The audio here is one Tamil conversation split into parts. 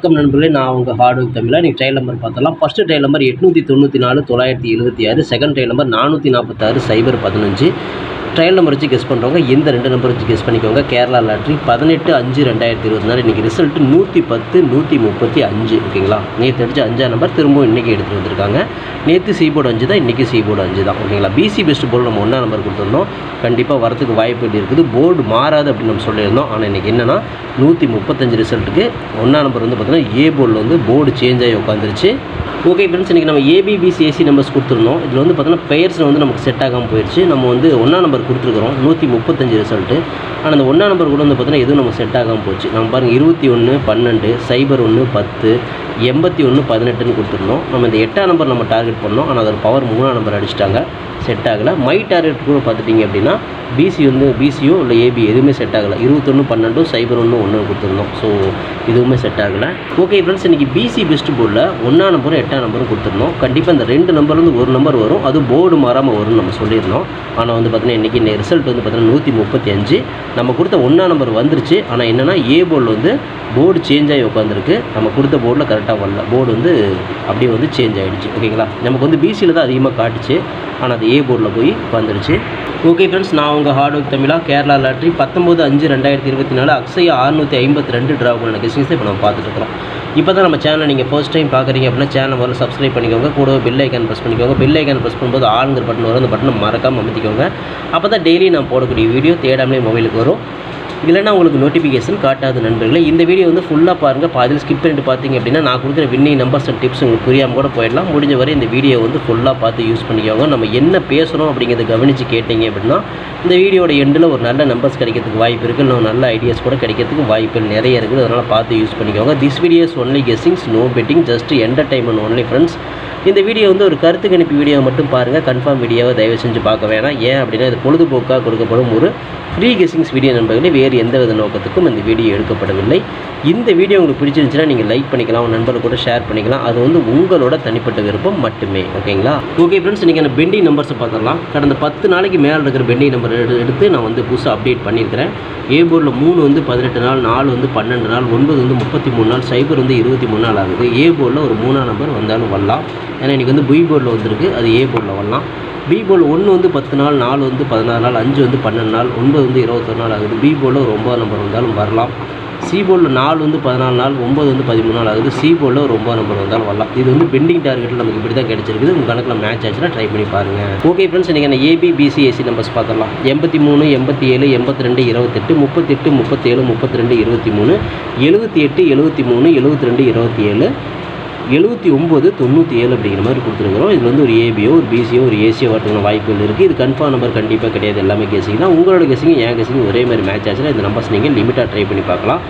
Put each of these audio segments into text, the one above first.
வணக்கம் நண்பர்களே நான் உங்கள் ஹார்ட் ஒர்க் தமிழா. நீங்கள் டைல் நம்பர் பார்த்தலாம் ஃபஸ்ட்டு டைல் நம்பர் எட்நூற்றி தொண்ணூற்றி நாலு தொள்ளாயிரத்தி எழுபத்தி ஆறு. செகண்ட் டைல் நம்பர் நானூற்றி நாற்பத்தாறு சைபர் பதினஞ்சு. ட்ரையல் நம்பர் வச்சு கெஸ் பண்ணுறவங்க இந்த ரெண்டு நம்பர் வச்சு கெஸ் பண்ணிக்கோங்க. கேரளா லாட்ரி பதினெட்டு அஞ்சு ரெண்டாயிரத்தி இருபத்தி நாலு. இன்றைக்கி ரிசல்ட் நூற்றி பத்து நூற்றி முப்பத்தி அஞ்சு. ஓகேங்களா நேற்று அடிச்ச அஞ்சாம் நம்பர் திரும்பவும் இன்றைக்கி எடுத்துகிட்டு வந்திருக்காங்க. நேற்று சி போர்டு அஞ்சு தான் இன்றைக்கி சி போர்டு அஞ்சு தான் ஓகேங்களா பிசி பெஸ்ட் போர்டு நம்ம ஒன்றா நம்பர் கொடுத்துருந்தோம். கண்டிப்பாக வரதுக்கு வாய்ப்பு இருக்குது. போர்டு மாறாது அப்படின்னு நம்ம சொல்லியிருந்தோம். ஆனால் இன்றைக்கி என்னென்னா நூற்றி முப்பத்தஞ்சு ரிசல்ட்டுக்கு ஒன்றா நம்பர் வந்து பார்த்திங்கன்னா ஏ போர்டில் வந்து போர்டு சேஞ்ச் ஆகி உட்காந்துருச்சு ஓகே ஃப்ரெண்ட்ஸ் இன்றைக்கி நம்ம ஏபிபிசிஎஸ்சி நம்பர்ஸ் கொடுத்துருந்தோம். இதில் வந்து பார்த்திங்கன்னா பெயர்ஸில் வந்து நமக்கு செட் ஆகாமல் போயிடுச்சு நம்ம வந்து ஒன்றா நம்பர் கொடுத்துருக்குறோம். நூற்றி முப்பத்தஞ்சு ரிசல்ட்டு ஆனால் அந்த ஒன்றா நம்பர் கூட வந்து பார்த்தீங்கன்னா எதுவும் நம்ம செட் ஆகாமல் போச்சு. நம்ம பாருங்கள் இருபத்தி ஒன்று பன்னெண்டு சைபர் ஒன்று பத்து எண்பத்தி ஒன்று பதினெட்டுன்னு கொடுத்துருந்தோம். நம்ம இந்த எட்டாம் நம்பர் நம்ம டார்கெட் பண்ணோம். ஆனால் அதோட பவர் மூணாம் நம்பர் அடிச்சிட்டாங்க. செட் ஆகலை. மை டார்கெட் கூட பார்த்துட்டிங்க அப்படின்னா பிசி வந்து பிசியோ இல்லை ஏபி எதுவுமே செட் ஆகலை. இருபத்தொன்று பன்னெண்டும் சைபர் ஒன்று ஒன்று கொடுத்துருந்தோம். ஸோ இதுவுமே செட் ஆகலை. ஓகே ஃப்ரெண்ட்ஸ் இன்றைக்கி பிசி பெஸ்ட் போர்டில் ஒன்றாம் நம்பரும் எட்டாம் நம்பரும் கொடுத்துருந்தோம். கண்டிப்பாக இந்த ரெண்டு நம்பர்லேருந்து ஒரு நம்பர் வரும். அது போர்டு மாறாமல் வரும்னு நம்ம சொல்லியிருந்தோம். ஆனால் வந்து பார்த்தீங்கன்னா இன்றைக்கி ரிசல்ட் வந்து பார்த்திங்கன்னா நூற்றி முப்பத்தி அஞ்சு. நம்ம கொடுத்த ஒன்றாம் நம்பர் வந்துருச்சு. ஆனால் என்னென்னா ஏ போர்டில் வந்து போர்டு சேஞ்ச் ஆகி உட்காந்துருக்கு நம்ம கொடுத்த போர்டில் கரெக்டாக வரல போர்டு வந்து அப்படியே வந்து சேஞ்ச் ஆகிடுச்சு ஓகேங்களா நமக்கு வந்து பிசியில் தான் அதிகமாக காட்டுச்சு. ஆனால் அது ஏ போர்டில் போய் வந்துடுச்சு ஓகே ஃப்ரெண்ட்ஸ் நான் உங்கள் ஹார்ட் ஒர்க் தமிழா கேரளா லாட்ரி பத்தொம்போது அஞ்சு ரெண்டாயிரத்தி இருபத்தி நாலு அக்ஷயா அறுநூற்றி ஐம்பத்தி ரெண்டு ட்ரா பண்ண கெஸ்டிங்ஸை இப்போ நம்ம பார்த்துட்டு இருக்கிறோம். இப்போ தான் நம்ம சேனலை நீங்கள் ஃபர்ஸ்ட் டைம் பார்க்குறீங்க அப்படின்னா சேனல் வரும் சப்ஸ்கிரைப் பண்ணிக்கோங்க. கூட பெல் ஐக்கான் ப்ரெஸ் பண்ணிக்கோங்க. பெல் ஐக்கான் ப்ரெஸ் பண்ணும்போது ஆளுங்கிற பட்டன் வரும் அந்த பட்டனை மறக்காமல் அமைத்திக்கோங்க. அப்போ தான் டெய்லி நான் போடக்கூடிய வீடியோ தேடாமலே மொபைலுக்கு வரும். இல்லைன்னா உங்களுக்கு நோட்டிஃபிகேஷன் காட்டாது நண்பர்களே இந்த வீடியோ வந்து ஃபுல்லாக பாருங்கள் பாதியில் ஸ்கிப் பண்ணிட்டு பார்த்தீங்க அப்படின்னா நான் கொடுக்குற வின்னிங் நம்பர்ஸ் அண்ட் டிப்ஸ் உங்களுக்கு புரியாமல் கூட போயிடலாம். முடிஞ்ச வரை இந்த வீடியோ வந்து ஃபுல்லாக பார்த்து யூஸ் பண்ணிக்கோங்க. நம்ம என்ன பேசுகிறோம் அப்படிங்கிறத கவனித்து கேட்டீங்க அப்படின்னா இந்த வீடியோட எண்டில் ஒரு நல்ல நம்பர்ஸ் கிடைக்கிறதுக்கு வாய்ப்பு இருக்குது இன்னும் நல்ல ஐடியாஸ் கூட கிடைக்கிறதுக்கு வாய்ப்புகள் நிறைய இருக்குது. அதனால் பார்த்து யூஸ் பண்ணிக்கோங்க. This videos only guessings no betting just entertainment only friends இந்த வீடியோ வந்து ஒரு கருத்து கணிப்பு வீடியோ மட்டும் பாருங்கள் கன்ஃபார்ம் வீடியோவை தயவு செஞ்சு பார்க்க வேணாம். ஏன் அப்படின்னா இது பொழுதுபோக்காக கொடுக்கப்படும் ஒரு ஃப்ரீ கெஸ்ஸிங்ஸ் வீடியோ நண்பர்களே. வேறு எந்த வித நோக்கத்துக்கும் இந்த வீடியோ எடுக்கப்படவில்லை. இந்த வீடியோ உங்களுக்கு பிடிச்சிருந்துச்சுன்னா நீங்கள் லைக் பண்ணிக்கலாம். உங்கள் நண்பர்கள் கூட ஷேர் பண்ணிக்கலாம். அது வந்து உங்களோட தனிப்பட்ட விருப்பம் மட்டுமே. ஓகேங்களா ஓகே ஃப்ரெண்ட்ஸ் இன்றைக்கி அந்த பெண்டிங் நம்பர்ஸை பார்த்துடலாம். கடந்த பத்து நாளைக்கு மேலே இருக்கிற பெண்டிங் நம்பர் எடுத்து நான் வந்து புதுசாக அப்டேட் பண்ணியிருக்கிறேன். ஏ போர்டில் மூணு வந்து பதினெட்டு நாள் நாலு வந்து பன்னெண்டு நாள் ஒன்பது வந்து முப்பத்தி மூணு நாள் சைபர் வந்து இருபத்தி மூணு நாள் ஆகுது. ஏ போர்டில் ஒரு மூணாம் நம்பர் வந்தாலும் வரலாம். ஏன்னா இன்றைக்கி வந்து பி போர்டில் வந்திருக்கு. அது ஏ போர்டில் வரலாம். பி போல் ஒன்று வந்து பத்து நாள் நாலு வந்து பதினாறு நாள் அஞ்சு வந்து பன்னெண்டு நாள் ஒன்பது வந்து இருபத்தொரு நாள் ஆகுது. பி போலில் ஒரு ஒம்பது நம்பர் வந்தாலும் வரலாம். சி போலில் நாலு வந்து பதினாலு நாள் ஒம்பது வந்து பதிமூணு நாள் ஆகுது. சி போலில் ஒரு ஒம்பது நம்பர் வந்தாலும் வரலாம். இது வந்து பெண்டிங் டார்கெட்டில் நமக்கு இப்படி தான் கிடச்சிருக்குது. உங்கள் கணக்கில் மேட்ச் ஆச்சுன்னா ட்ரை பண்ணி பாருங்கள் ஓகே ஃப்ரெண்ட்ஸ் இன்றைக்கி என்ன? ஏபி நம்பர்ஸ் பார்த்துடலாம். எண்பத்தி மூணு எண்பத்தி ஏழு எண்பத்தி ரெண்டு இருபத்தெட்டு முப்பத்தெட்டு முப்பத்தேழு முப்பத்தி ரெண்டு இருபத்தி மூணு எழுபத்தி எட்டு எழுபத்தி மூணு எழுபத்தி ரெண்டு இருபத்தி ஏழு எழுபத்தி ஒம்பது தொண்ணூற்றி ஏழு அப்படிங்கிற மாதிரி கொடுத்துருக்குறோம். இதில் வந்து ஒரு ஏபியோ ஒரு பிசியோ ஒரு ஏசியோ வரதுக்கான வாய்ப்புகள் இருக்குது இது கன்ஃபார்ம் நம்பர் கண்டிப்பாக கிடையாது. எல்லாமே கேசிங் தான். உங்களோட கெஸிங் என் கெஸிங் ஒரே மாதிரி மேட்ச் ஆச்சுன்னா இந்த நம்பர்ஸ் நீங்கள் லிமிட்டாக ட்ரை பண்ணி பார்க்கலாம்.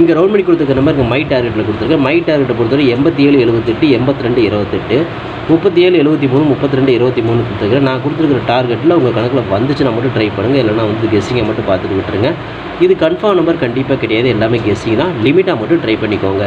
இங்கே ரவுண்ட் பண்ணி கொடுத்துருக்க நம்பருக்கு மை டார்கெட்டில் கொடுத்துருக்கேன். மை டார்கெட்டை பொறுத்தவரை எண்பத்தி ஏழு எழுபத்தெட்டு எண்பத்தி ரெண்டு இருபத்தெட்டு முப்பத்தி ஏழு எழுபத்தி மூணு முப்பத்தி ரெண்டு இருபத்தி மூணு கொடுத்துருக்கேன் நான் கொடுத்துருக்கிற டார்கெட்டில் உங்கள் கணக்கில் வந்துச்சுன்னா மட்டும் ட்ரை பண்ணுங்கள் இல்லைனா வந்து கெஸ்ஸிங்கை மட்டும் பார்த்துட்டு விட்டுருங்க. இது கன்ஃபார்ம் நம்பர் கண்டிப்பாக கிடையாது. எல்லாமே கெஸ்ஸிங் தான். லிமிட்டாக மட்டும் ட்ரை பண்ணிக்கோங்க.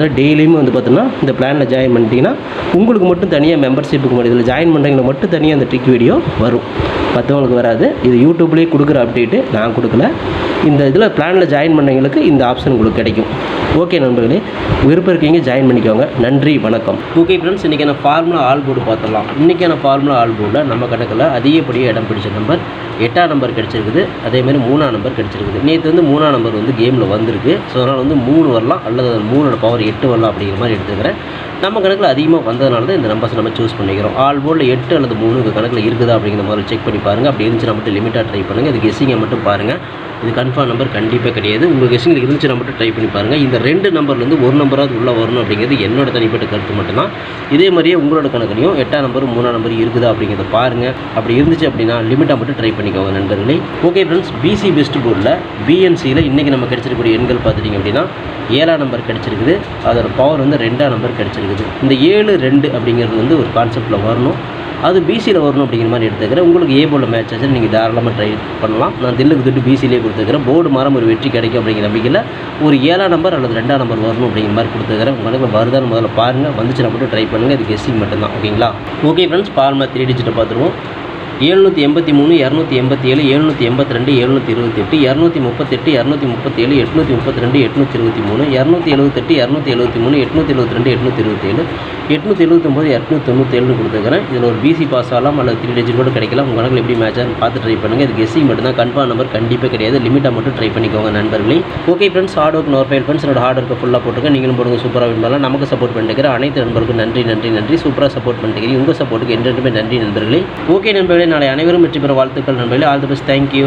பார்த்தீங்கன்னா டெய்லியுமே வந்து பார்த்தீங்கன்னா இந்த பிளானில் ஜாயின் பண்ணிட்டீங்கன்னா உங்களுக்கு மட்டும் தனியாக மெம்பர்ஷிப்புக்கு மட்டும் இதில் ஜாயின் பண்ணுறீங்க மட்டும் தனியாக அந்த ட்ரிக் வீடியோ வரும். மற்றவங்களுக்கு வராது. இது யூடியூப்லேயே கொடுக்குற அப்டேட்டு நான் கொடுக்கல. இந்த இதில் பிளானில் ஜாயின் பண்ணவங்களுக்கு இந்த ஆப்ஷன் உங்களுக்கு கிடைக்கும். ஓகே நண்பர்களே. விருப்பம் இருக்கீங்க ஜாயின் பண்ணிக்கோங்க. நன்றி வணக்கம். ஓகே ஃப்ரெண்ட்ஸ் இன்றைக்கான ஃபார்முலா ஆல் போர்டு பார்த்துடலாம். இன்றைக்கான ஃபார்முலா ஆல் போர்டில் நம்ம கணக்கில் அதிகப்படியாக இடம் பிடிச்ச நம்பர் எட்டாம் நம்பர் கிடச்சிருக்குது. அதேமாதிரி மூணாம் நம்பர் கிடச்சிருக்குது. நேற்று வந்து மூணாம் நம்பர் வந்து கேமில் வந்திருக்கு. ஸோ அதனால் வந்து மூணு வரலாம். அல்லது மூணோட பவர் எட்டு வரலாம் அப்படிங்கிற மாதிரி எடுத்துக்கிறேன் நம்ம கணக்கில் அதிகமாக வந்ததுனால தான் இந்த நம்பர்ஸ் நம்ம சூஸ் பண்ணிக்கிறோம். ஆல் போர்டில் எட்டு அல்லது மூணு உங்கள் கணக்கில் இருக்குதா அப்படிங்கிற மாதிரி செக் பண்ணி பாருங்கள் அப்படி இருந்துச்சுன்னா மட்டும் லிமிட்டாக ட்ரை பண்ணுங்கள் இது கெஸ்ஸிங்கை மட்டும் பாருங்கள் இது கன்ஃபார்ம் நம்பர் கண்டிப்பாக கிடையாது. உங்கள் கெஸ்ஸிங்கில் இருந்துச்சுன்னா மட்டும் ட்ரை பண்ணி பாருங்கள் இந்த ரெண்டு நம்பர்லேருந்து ஒரு நம்பராவது உள்ளே வரணும் அப்படிங்கிறது என்னோட தனிப்பட்ட கருத்து மட்டும்தான். இதே மாதிரியே உங்களோட கணக்குலையும் எட்டாம் நம்பர் மூணாம் நம்பர் இருக்குதா அப்படிங்கிறத பாருங்கள் அப்படி இருந்துச்சு அப்படின்னா லிமிட்டாக மட்டும் ட்ரை பண்ணிக்கோங்க நண்பர்களே. ஓகே ஃப்ரெண்ட்ஸ் பிசி பெஸ்ட் போர்டில் பிஎன்சியில் இன்றைக்கி நம்ம கிடச்சிருக்கக்கூடிய எண்கள் பார்த்துட்டிங்க அப்படின்னா ஏழாம் நம்பர் கிடச்சிருக்குது. அதோட பவர் வந்து ரெண்டாம் நம்பர் கிடச்சிருக்குது இந்த ஏழு ரெண்டு அப்படிங்கிறது வந்து ஒரு கான்செப்டில் வரணும். அது பிசியில் வரணும் அப்படிங்கிற மாதிரி எடுத்துக்கிறேன். உங்களுக்கு ஏ போல் மேட்ச் ஆச்சு நீங்கள் தாராளமாக ட்ரை பண்ணலாம். நான் தில்லுக்கு திட்டு பிசிலேயே கொடுத்துக்கிறேன். போர்டு மாறம் ஒரு வெற்றி கிடைக்கும் அப்படிங்கிற நம்பிக்கையில் ஒரு ஏழாம் நம்பர் அல்லது ரெண்டாம் நம்பர் வரணும் அப்படிங்கிற மாதிரி கொடுத்துக்கிறேன். உங்களுக்கு வருதான்னு முதல்ல பாருங்கள் வந்துச்சுன்னா மட்டும் ட்ரை பண்ணுங்கள் இது கெஸ்டிங் மட்டும்தான். ஓகேங்களா? ஓகே ஃப்ரெண்ட்ஸ் பால்மா த்ரீ டிஜிட்டை பார்த்துருவோம். எழுநூற்றி எண்பத்தி மூணு இரநூத்தி எண்பத்தி ஏழு எழுநூற்றி எண்பத்தி ரெண்டு எழுநூற்றி இருபத்தெட்டு இரநூத்தி முப்பத்தெட்டு இரநூத்தி முப்பத்தேழு எட்நூற்றி முப்பத்தி ரெண்டு எட்நூற்றி இருபத்தி மூணு இரநூத்தி எழுபத்தெட்டு இரநூத்தி எழுபத்தி மூணு எட்நூற்றி எழுபத்தி ரெண்டு எட்நூற்றி இருபத்தேழு எட்நூற்றி எழுபத்தொம்போது தொண்ணூற்றி தொண்ணூற்றேழுன்னு கொடுத்துருக்கிறேன் இதில் ஒரு பிசி பாஸ் ஆகலாம் அல்லது த்ரீ டிஜிட் கூட கிடைக்கலாம். உங்கள் கணக்கில் எப்படி மேட்ச் ஆகும் பார்த்து ட்ரை பண்ணுங்கள் இது கெஸ்ஸிங் மட்டும் தான் கன்ஃபார்ம் நம்பர் கண்டிப்பாக கிடையாது லிமிட்டாக மட்டும் ட்ரை பண்ணிக்கோங்க நண்பர்களே. Okay friends hard work நோர் file friends என்னோட ஹார்ட் ஒர்க்கை ஃபுல்லாக போட்டுருக்கேன். நீங்களும் போடுங்க சூப்பராக விரும்பலாம் நமக்கு சப்போர்ட் பண்ணிட்டு அனைத்து நண்பர்களுக்கும் நன்றி நன்றி நன்றி. சூப்பராக சப்போர்ட் பண்ணிட்டு உங்கள் சப்போர்ட்டுக்கு என்றென்றுமே நன்றி நண்பர்களே. ஓகே நண்பர்களே நாளை அனைவரும் வெற்றி பெற வாழ்த்துக்கள் நண்பர்களே. All the best thank you